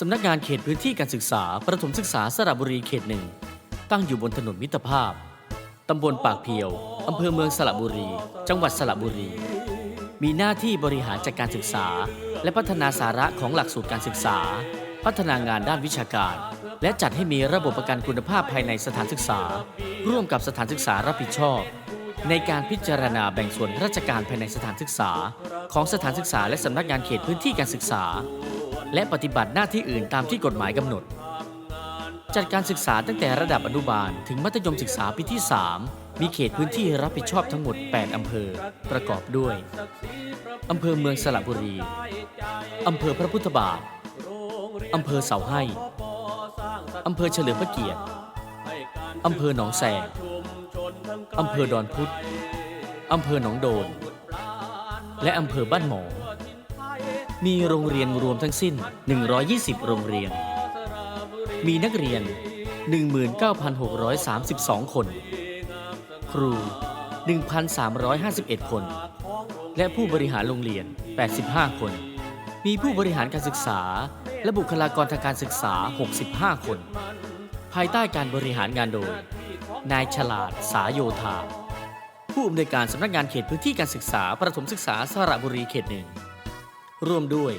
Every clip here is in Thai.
สำนักงานเขตพื้นที่การศึกษา ประถมศึกษาสระบุรีเขตหนึ่ง ตั้งอยู่บนถนนมิตรภาพ ตำบลปากเพียว อำเภอเมืองสระบุรี จังหวัดสระบุรี มีหน้าที่บริหารจัดการศึกษา และพัฒนาสาระของหลักสูตรการศึกษา พัฒนางานด้านวิชาการ และจัดให้มีระบบประกันคุณภาพภายในสถานศึกษา ร่วมกับสถานศึกษารับผิดชอบ ในการพิจารณาแบ่งส่วนราชการภายในสถานศึกษา ของสถานศึกษาและสำนักงานเขตพื้นที่การศึกษา และปฏิบัติหน้าที่อื่นตามที่กฎหมายกำหนด จัดการศึกษาตั้งแต่ระดับอนุบาล ถึงมัธยมศึกษาปีที่ 3 มีเขตพื้นที่รับผิดชอบทั้งหมด 8 อำเภอ ประกอบด้วย อำเภอเมืองสระบุรี อำเภอพระพุทธบาท อำเภอเสาให้ อำเภอเฉลิมพระเกียรติ อำเภอหนองแสงอำเภอดอนพุธอำเภอหนองโดน และอำเภอบ้านหมอ มีโรงเรียนรวมทั้งสิ้น 120 โรงเรียน มีนักเรียน 19,632 คน ครู 1,351 คน และผู้บริหารโรงเรียน 85 คน มีผู้บริหารการศึกษา และบุคลากรทางการศึกษา 65 คน ภายใต้การบริหารงานโดย นายฉลาด สาโยธา ผู้อำนวยการสำนักงานเขตพื้นที่การศึกษา ประถมศึกษาสระบุรีเขตหนึ่ง ร่วมด้วย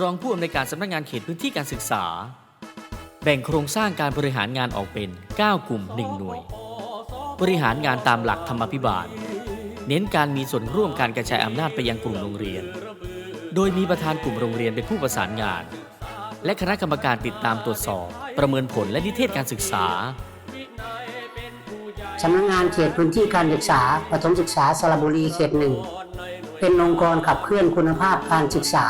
รองผู้อำนวยการสำนักงานเขตพื้นที่การศึกษา แบ่งโครงสร้างการบริหารงานออกเป็น 9 กลุ่ม 1 หน่วย บริหารงานตามหลักธรรมาภิบาล เน้นการมีส่วนร่วมการกระจายอำนาจไปยังกลุ่มโรงเรียน โดยมีประธานกลุ่มโรงเรียนเป็นผู้ประสานงาน และคณะกรรมการติดตามตรวจสอบ ประเมินผลและนิเทศการศึกษาสำนักงานเขตพื้นที่การศึกษาประถมศึกษาสระบุรีเขตหนึ่ง เป็นองค์กรขับเคลื่อนคุณภาพการศึกษา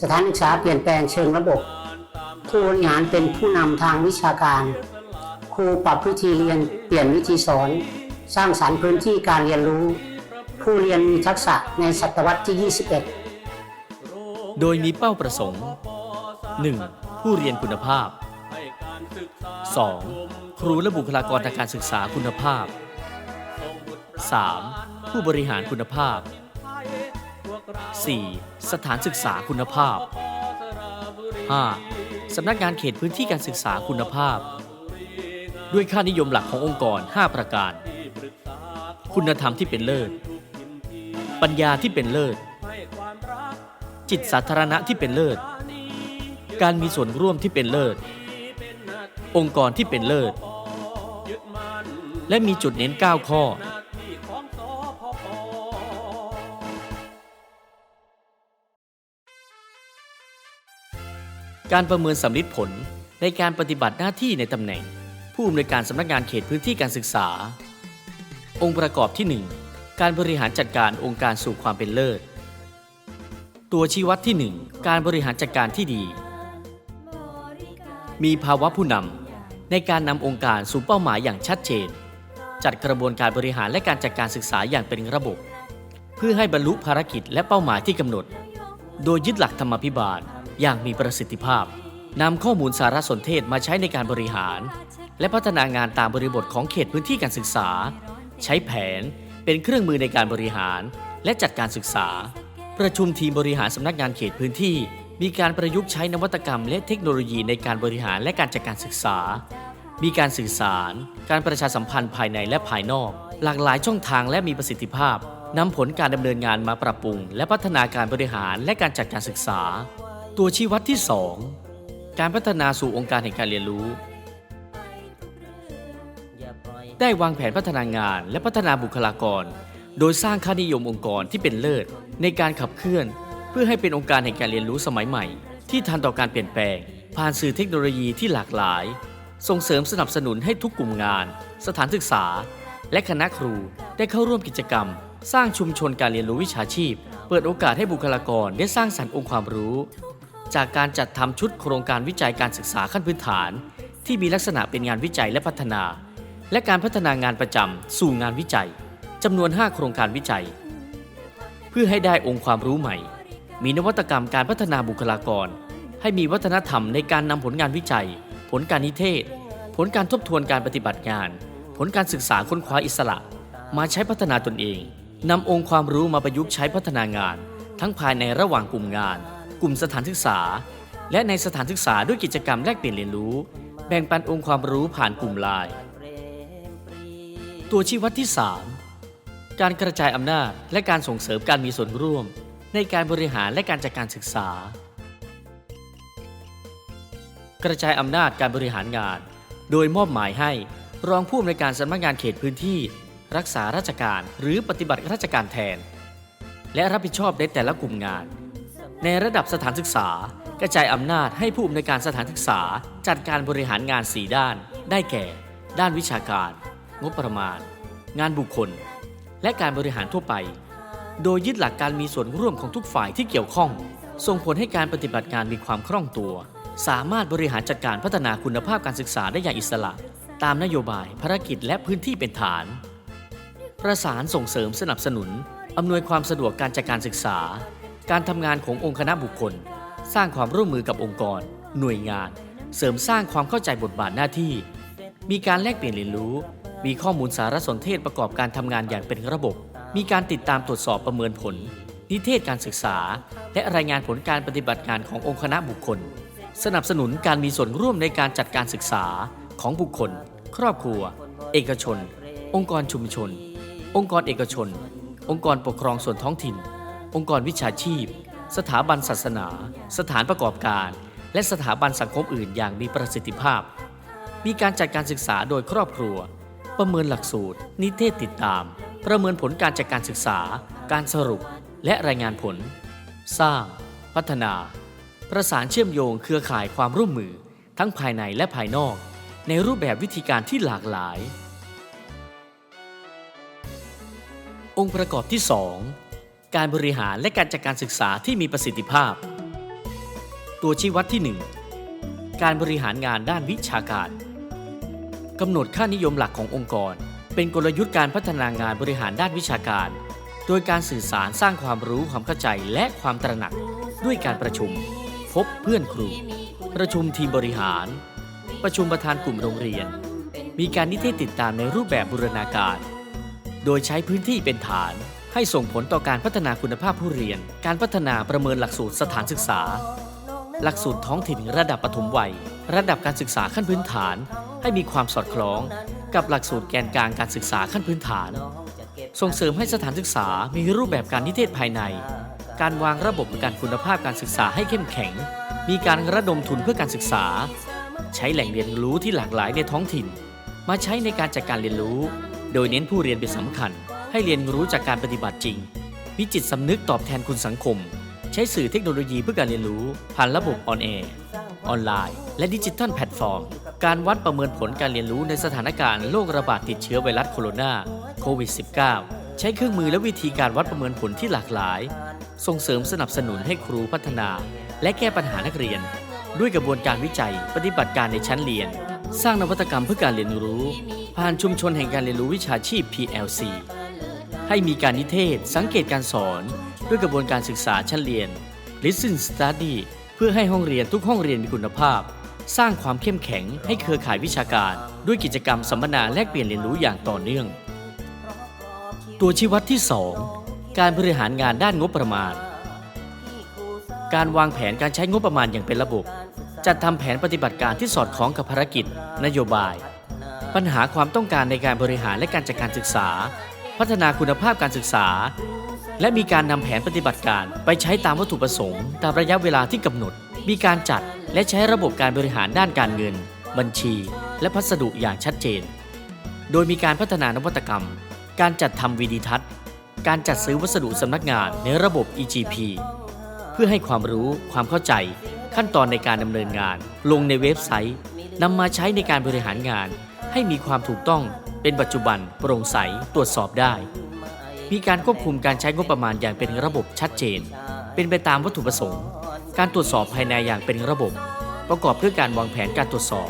สถานศึกษาเปลี่ยนแปลงเชิงระบบ ผู้บริหารเป็นผู้นำทางวิชาการ ครูปรับวิธีเรียนเปลี่ยนวิธีสอน สร้างสรรค์พื้นที่การเรียนรู้ ผู้เรียนมีทักษะในศตวรรษที่ 21 โดยมีเป้าประสงค์ 1. ผู้เรียนคุณภาพ 2. ครูและบุคลากรทางการศึกษาคุณภาพ 3. ผู้บริหารคุณภาพ 4. สถานศึกษาคุณภาพ 5. สำนักงานเขตพื้นที่การศึกษาคุณภาพ ด้วยค่านิยมหลักขององค์กร 5 ประการ คุณธรรมที่เป็นเลิศ ปัญญาที่เป็นเลิศ จิตสาธารณะที่เป็นเลิศ การมีส่วนร่วมที่เป็นเลิศ องค์กรที่เป็นเลิศ และมีจุดเน้น 9 ข้อ การประเมินสำลิดผลในการปฏิบัติหน้าที่ในตำแหน่ง ผู้อำนวยการสำนักงานเขตพื้นที่การศึกษา องค์ประกอบที่ 1 การบริหารจัดการองค์การสู่ความเป็นเลิศ ตัวชี้วัดที่ 1 การบริหารจัดการที่ดี มีภาวะผู้นำในการนำองค์การสู่เป้าหมายอย่างชัดเจน จัดกระบวนการบริหารและการจัดการศึกษาอย่างเป็นระบบ เพื่อให้บรรลุภารกิจและเป้าหมายที่กำหนด โดยยึดหลักธรรมาภิบาล อย่างมีประสิทธิภาพนำข้อมูลสารสนเทศมาใช้ในการบริหาร และพัฒนางานตามบริบทของเขตพื้นที่การศึกษา ใช้แผนเป็นเครื่องมือในการบริหาร และจัดการศึกษา ประชุมทีมบริหารสำนักงานเขตพื้นที่ มีการประยุกต์ใช้นวัตกรรม และเทคโนโลยีในการบริหารและการจัดการศึกษา มีการสื่อสาร การประชาสัมพันธ์ภายในและภายนอก หลากหลายช่องทางและมีประสิทธิภาพนำผลการดำเนินงานมาปรับปรุง และพัฒนาการบริหารและการจัดการศึกษา ตัวชี้วัดที่ 2 การพัฒนาสู่องค์การแห่งการเรียนรู้ ได้วางแผนพัฒนางานและพัฒนาบุคลากร โดยสร้างค่านิยมองค์กรที่เป็นเลิศในการขับเคลื่อน เพื่อให้เป็นองค์การแห่งการเรียนรู้สมัยใหม่ ที่ทันต่อการเปลี่ยนแปลง ผ่านสื่อเทคโนโลยีที่หลากหลาย ส่งเสริมสนับสนุนให้ทุกกลุ่มงาน สถานศึกษา และคณะครูได้เข้าร่วมกิจกรรม สร้างชุมชนการเรียนรู้วิชาชีพ เปิดโอกาสให้บุคลากรได้สร้างสรรค์องค์ความรู้ จากการจัดทำชุดโครงการวิจัยการศึกษาขั้นพื้นฐาน ที่มีลักษณะเป็นงานวิจัยและพัฒนา และการพัฒนางานประจำสู่งานวิจัยจำนวน 5 โครงการวิจัย เพื่อให้ได้องค์ความรู้ใหม่ มีนวัตกรรมการพัฒนาบุคลากร ให้มีวัฒนธรรมในการนำผลงานวิจัย ผลการนิเทศ ผลการทบทวนการปฏิบัติงาน ผลการศึกษาค้นคว้าอิสระ มาใช้พัฒนาตนเองนำองค์ความรู้มาประยุกต์ใช้พัฒนางาน ทั้งภายในระหว่างกลุ่มงาน กลุ่มสถานศึกษา และในสถานศึกษาด้วยกิจกรรมแลกเปลี่ยนเรียนรู้ แบ่งปันองค์ความรู้ผ่านกลุ่มไลน์ตัวชี้วัดที่ 3 การกระจายอำนาจและการส่งเสริมการมีส่วนร่วม ในการบริหารและการจัดการศึกษา กระจายอำนาจการบริหารงาน โดยมอบหมายให้รองผู้อำนวยการสำนักงานเขตพื้นที่ รักษาราชการหรือปฏิบัติราชการแทน และรับผิดชอบในแต่ละกลุ่มงาน ในระดับสถานศึกษา กระจายอำนาจให้ผู้อำนวยการสถานศึกษา จัดการบริหารงาน4ด้าน ได้แก่ ด้านวิชาการ งบประมาณ งานบุคคล และการบริหารทั่วไป โดยยึดหลักการมีส่วนร่วมของทุกฝ่ายที่เกี่ยวข้อง ส่งผลให้การปฏิบัติงานมีความคล่องตัว สามารถบริหารจัดการพัฒนาคุณภาพการศึกษาได้อย่างอิสระ ตามนโยบาย ภารกิจและพื้นที่เป็นฐาน ประสานส่งเสริมสนับสนุนอำนวยความสะดวกการจัดการศึกษา การทำงานขององค์คณะบุคคล สร้างความร่วมมือกับองค์กร หน่วยงาน เสริมสร้างความเข้าใจบทบาทหน้าที่ มีการแลกเปลี่ยนเรียนรู้ มีข้อมูลสารสนเทศประกอบการทำงานอย่างเป็นระบบ มีการติดตามตรวจสอบประเมินผล นิเทศการศึกษา และรายงานผลการปฏิบัติงานขององค์คณะบุคคล สนับสนุนการมีส่วนร่วมในการจัดการศึกษาของบุคคล ครอบครัว เอกชน องค์กรชุมชน องค์กรเอกชน องค์กรปกครองส่วนท้องถิ่น องค์กรวิชาชีพ สถาบันศาสนา สถานประกอบการ และสถาบันสังคมอื่นอย่างมีประสิทธิภาพ มีการจัดการศึกษาโดยครอบครัว ประเมินหลักสูตร นิเทศติดตาม ประเมินผลการจัดการศึกษา การสรุป และรายงานผล สร้าง พัฒนา ประสานเชื่อมโยงเครือข่ายความร่วมมือ ทั้งภายในและภายนอก ในรูปแบบวิธีการที่หลากหลาย องค์ประกอบที่ 2 การบริหารและการจัดการศึกษาที่มีประสิทธิภาพ ตัวชี้วัดที่ 1 การบริหารงานด้านวิชาการกำหนดค่านิยมหลักขององค์กร เป็นกลยุทธ์การพัฒนางานบริหารด้านวิชาการ โดยการสื่อสารสร้างความรู้ความเข้าใจและความตระหนักด้วยการประชุม พบเพื่อนครู ประชุมทีมบริหาร ประชุมประธานกลุ่มโรงเรียน มีการนิเทศติดตามในรูปแบบบูรณาการ โดยใช้พื้นที่เป็นฐาน ให้ส่งผลต่อการพัฒนาคุณภาพผู้เรียน การพัฒนาประเมินหลักสูตรสถานศึกษา หลักสูตรท้องถิ่นระดับปฐมวัย ระดับการศึกษาขั้นพื้นฐาน ให้มีความสอดคล้อง กับหลักสูตรแกนกลางการศึกษาขั้นพื้นฐาน ส่งเสริมให้สถานศึกษามีรูปแบบการนิเทศภายใน การวางระบบประกันคุณภาพการศึกษาให้เข้มแข็ง มีการระดมทุนเพื่อการศึกษา ใช้แหล่งเรียนรู้ที่หลากหลายในท้องถิ่น มาใช้ในการจัดการเรียนรู้ โดยเน้นผู้เรียนเป็นสำคัญ ให้เรียนรู้จากการปฏิบัติจริง มีจิตสำนึกตอบแทนคุณสังคม ใช้สื่อเทคโนโลยีเพื่อการเรียนรู้ ผ่านระบบออนแอร์ออนไลน์ และดิจิทัลแพลตฟอร์ม การวัดประเมินผลการเรียนรู้ในสถานการณ์โรคระบาดติดเชื้อไวรัสโคโรนาโควิด -19 ใช้เครื่องมือและวิธีการวัดประเมินผลที่หลากหลาย ส่งเสริมสนับสนุนให้ครูพัฒนา และแก้ปัญหานักเรียน ด้วยกระบวนการวิจัย ปฏิบัติการในชั้นเรียน สร้างนวัตกรรมเพื่อการเรียนรู้ ผ่านชุมชนแห่งการเรียนรู้วิชาชีพ PLC ให้มีการนิเทศ สังเกตการสอน ด้วยกระบวนการศึกษาชั้นเรียน Listen Study เพื่อให้ห้องเรียนทุกห้องเรียนมีคุณภาพ สร้างความเข้มแข็งให้เครือข่ายวิชาการ ด้วยกิจกรรมสัมมนาแลกเปลี่ยนเรียนรู้อย่างต่อเนื่อง ตัวชี้วัดที่ 2 การบริหารงานด้านงบประมาณ การวางแผนการใช้งบประมาณอย่างเป็นระบบ จัดทำแผนปฏิบัติการที่สอดคล้องกับภารกิจ นโยบาย ปัญหาความต้องการในการบริหารและการจัดการศึกษา พัฒนาคุณภาพการศึกษา และมีการนำแผนปฏิบัติการไปใช้ตามวัตถุประสงค์ ตามระยะเวลาที่กำหนด มีการจัดและใช้ระบบการบริหารด้านการเงิน บัญชี และพัสดุอย่างชัดเจน โดยมีการพัฒนานวัตกรรม การจัดทำวีดีทัศน์ การจัดซื้อวัสดุสำนักงานในระบบ EGP เพื่อให้ความรู้ความเข้าใจขั้นตอนในการดำเนินงาน ลงในเว็บไซต์นำมาใช้ในการบริหารงาน ให้มีความถูกต้อง เป็นปัจจุบันโปร่งใสตรวจสอบได้ มีการควบคุมการใช้งบประมาณอย่างเป็นระบบชัดเจน เป็นไปตามวัตถุประสงค์ การตรวจสอบภายในอย่างเป็นระบบ ประกอบด้วยการวางแผนการตรวจสอบ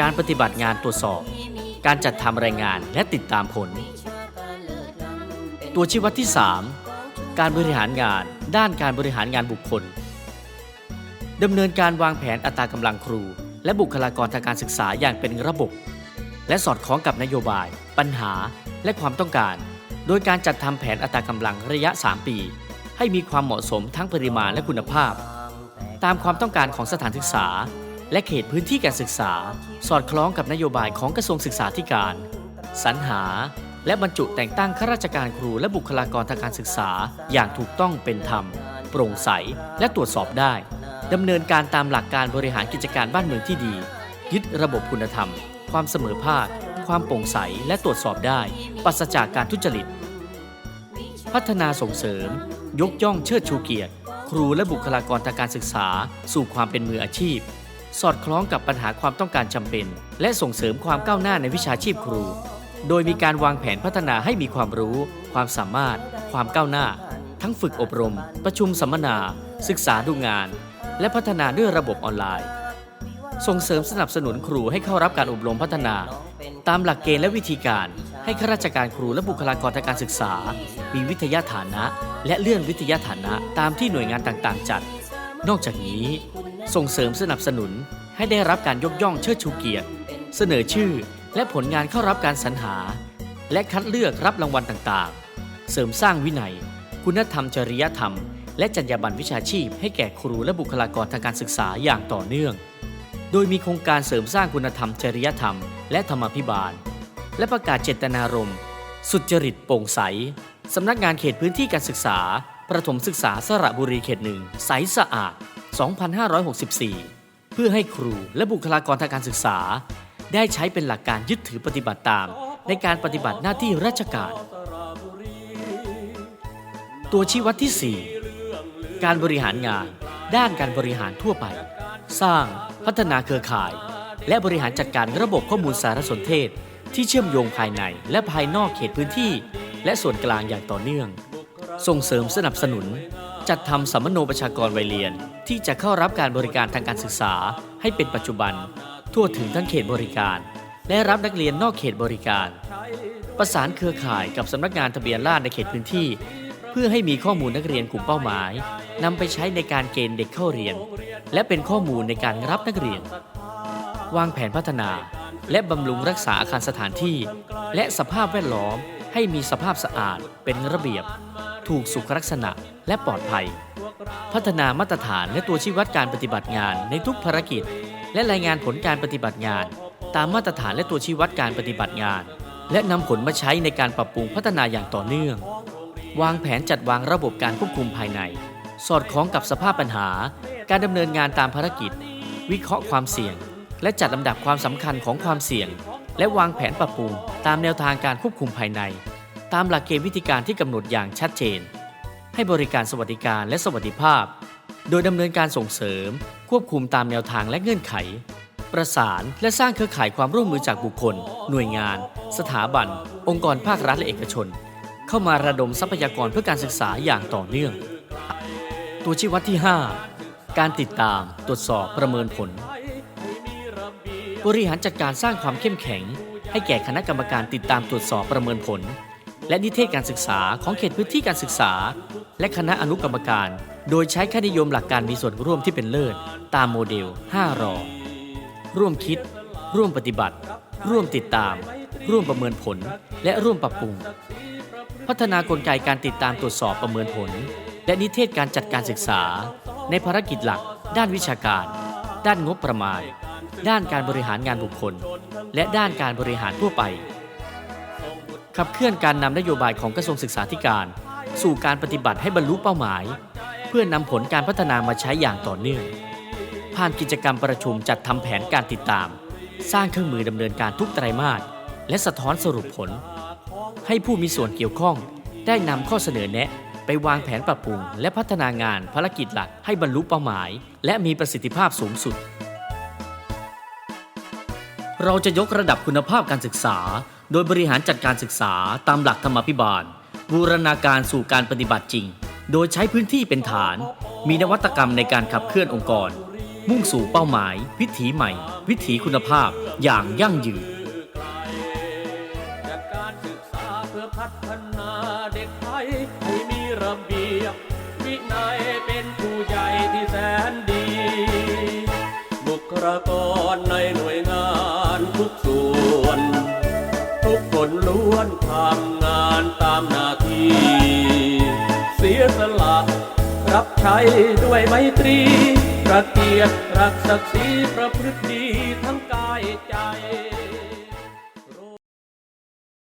การปฏิบัติงานตรวจสอบ การจัดทำรายงานและติดตามผล ตัวชี้วัดที่ 3 การบริหารงาน ด้านการบริหารงานบุคคลดำเนินการวางแผนอัตรากำลังครู และบุคลากรทางการศึกษาอย่างเป็นระบบ และสอดคล้องกับนโยบาย ปัญหา และความต้องการ โดยการจัดทำแผนอัตรากำลังระยะ 3 ปี ให้มีความเหมาะสมทั้งปริมาณและคุณภาพตตามความต้องการของสถานศึกษา และเขตพื้นที่การศึกษา สอดคล้องกับนโยบายของกระทรวงศึกษาธิการ สรรหา และบรรจุแต่งตั้งข้าราชการครูและบุคลากรทางการศึกษา อย่างถูกต้องเป็นธรรม โปร่งใส และตรวจสอบได้ดำเนินการตามหลักการบริหารกิจการบ้านเมืองที่ดี ยึดระบบคุณธรรม ความเสมอภาค ความโปร่งใสและตรวจสอบได้ปราศจากการทุจริต พัฒนาส่งเสริม ยกย่องเชิดชูเกียรติ ครูและบุคลากรทางการศึกษา สู่ความเป็นมืออาชีพ สอดคล้องกับปัญหาความต้องการจำเป็น และส่งเสริมความก้าวหน้าในวิชาชีพครู โดยมีการวางแผนพัฒนาให้มีความรู้ ความสามารถ ความก้าวหน้า ทั้งฝึกอบรม ประชุมสัมมนา ศึกษาดูงาน และพัฒนาด้วยระบบออนไลน์ ส่งเสริมสนับสนุนครูให้เข้ารับการอบรมพัฒนา ตามหลักเกณฑ์และวิธีการ ให้ข้าราชการครูและบุคลากรทางการศึกษา มีวิทยาฐานะ และเลื่อนวิทยาฐานะตามที่หน่วยงานต่างๆ จัด นอกจากนี้ ส่งเสริมสนับสนุนให้ได้รับการยกย่องเชิดชูเกียรติ เสนอชื่อ และผลงานเข้ารับการสรรหา และคัดเลือกรับรางวัลต่างๆ เสริมสร้างวินัย คุณธรรมจริยธรรม และจรรยาบรรณวิชาชีพ ให้แก่ครูและบุคลากรทางการศึกษาอย่างต่อเนื่อง โดยมีโครงการเสริมสร้างคุณธรรมจริยธรรม และธรรมาภิบาล และประกาศเจตนารมณ์ สุจริตโปร่งใส สำนักงานเขตพื้นที่การศึกษา ประถมศึกษาสระบุรีเขตหนึ่งใสสะอาด 2564 เพื่อให้ครูและบุคลากรทางการศึกษา ได้ใช้เป็นหลักการยึดถือปฏิบัติตาม ในการปฏิบัติหน้าที่ราชการ ตัวชี้วัดที่ 4 การบริหารงาน ด้านการบริหารทั่วไป สร้าง พัฒนาเครือข่าย และบริหารจัดการระบบข้อมูลสารสนเทศ ที่เชื่อมโยงภายในและภายนอกเขตพื้นที่ และส่วนกลางอย่างต่อเนื่อง ส่งเสริมสนับสนุน จัดทำสัมมโนประชากรวัยเรียน ที่จะเข้ารับการบริการทางการศึกษา ให้เป็นปัจจุบัน ทั่วถึงทั้งเขตบริการ และรับนักเรียนนอกเขตบริการ ประสานเครือข่ายกับสำนักงานทะเบียนราษฎรในเขตพื้นที่ พื่อให้มีข้อมูลนักเรียนกลุ่มเป้าหมายนำไปใช้ในการเกณฑ์เด็กเข้าเรียน และเป็นข้อมูลในการรับนักเรียน วางแผนพัฒนา และบำรุงรักษาอาคารสถานที่ และสภาพแวดล้อมให้มีสภาพสะอาด เป็นระเบียบ ถูกสุขลักษณะและปลอดภัย พัฒนามาตรฐานและตัวชี้วัดการปฏิบัติงานในทุกภารกิจ และรายงานผลการปฏิบัติงาน ตามมาตรฐานและตัวชี้วัดการปฏิบัติงาน และนำผลมาใช้ในการปรับปรุงพัฒนาอย่างต่อเนื่อง วางแผนจัดวางระบบการควบคุมภายใน สอดคล้องกับสภาพปัญหา การดำเนินงานตามภารกิจ วิเคราะห์ความเสี่ยง และจัดลำดับความสำคัญของความเสี่ยง และวางแผนปรับปรุงตามแนวทางการควบคุมภายใน ตามหลักเกณฑ์วิธีการที่กำหนดอย่างชัดเจน ให้บริการสวัสดิการและสวัสดิภาพ โดยดำเนินการส่งเสริม ควบคุมตามแนวทางและเงื่อนไข ประสานและสร้างเครือข่ายความร่วมมือจากบุคคล หน่วยงาน สถาบัน องค์กรภาครัฐและเอกชน เข้ามาระดมทรัพยากรเพื่อการศึกษาอย่างต่อเนื่อง ตัวชี้วัดที่ 5 การติดตามตรวจสอบประเมินผล บริหารจัดการสร้างความเข้มแข็ง ให้แก่คณะกรรมการติดตามตรวจสอบประเมินผล และนิเทศการศึกษาของเขตพื้นที่การศึกษา และคณะอนุกรรมการ โดยใช้ค่านิยมหลักการมีส่วนร่วมที่เป็นเลิศ ตามโมเดล 5 รอ ร่วมคิด ร่วมปฏิบัติ ร่วมติดตาม ร่วมประเมินผล และร่วมปรับปรุง พัฒนากลไกการติดตามตรวจสอบประเมินผล และนิเทศการจัดการศึกษา ในภารกิจหลัก ด้านวิชาการ ด้านงบประมาณ ด้านการบริหารงานบุคคล และด้านการบริหารทั่วไป ขับเคลื่อนการนำนโยบายของกระทรวงศึกษาธิการ สู่การปฏิบัติให้บรรลุเป้าหมาย เพื่อนำผลการพัฒนามาใช้อย่างต่อเนื่อง ผ่านกิจกรรมประชุมจัดทำแผนการติดตาม สร้างเครื่องมือดำเนินการทุกไตรมาสและสะท้อนสรุปผล ให้ผู้มีส่วนเกี่ยวข้องได้นำข้อเสนอแนะ ไปวางแผนปรับปรุง และพัฒนางานภารกิจหลักให้บรรลุเป้าหมาย และมีประสิทธิภาพสูงสุด เราจะยกระดับคุณภาพการศึกษา โดยบริหารจัดการศึกษาตามหลักธรรมาภิบาล บูรณาการสู่การปฏิบัติจริง โดยใช้พื้นที่เป็นฐาน มีนวัตกรรมในการขับเคลื่อนองค์กร มุ่งสู่เป้าหมาย วิถีใหม่ วิถีคุณภาพอย่างยั่งยืน พัฒนาเด็กไทยให้มีระเบียบ วินัยเป็นผู้ใหญ่ที่แสนดี บุคลากรในหน่วยงานทุกส่วน ทุกคนล้วนทำงานตามหน้าที่ เสียสละรับใช้ด้วยไมตรีรักเกียรติรักศักดิ์ศรีประพฤติดีทั้งกายใจ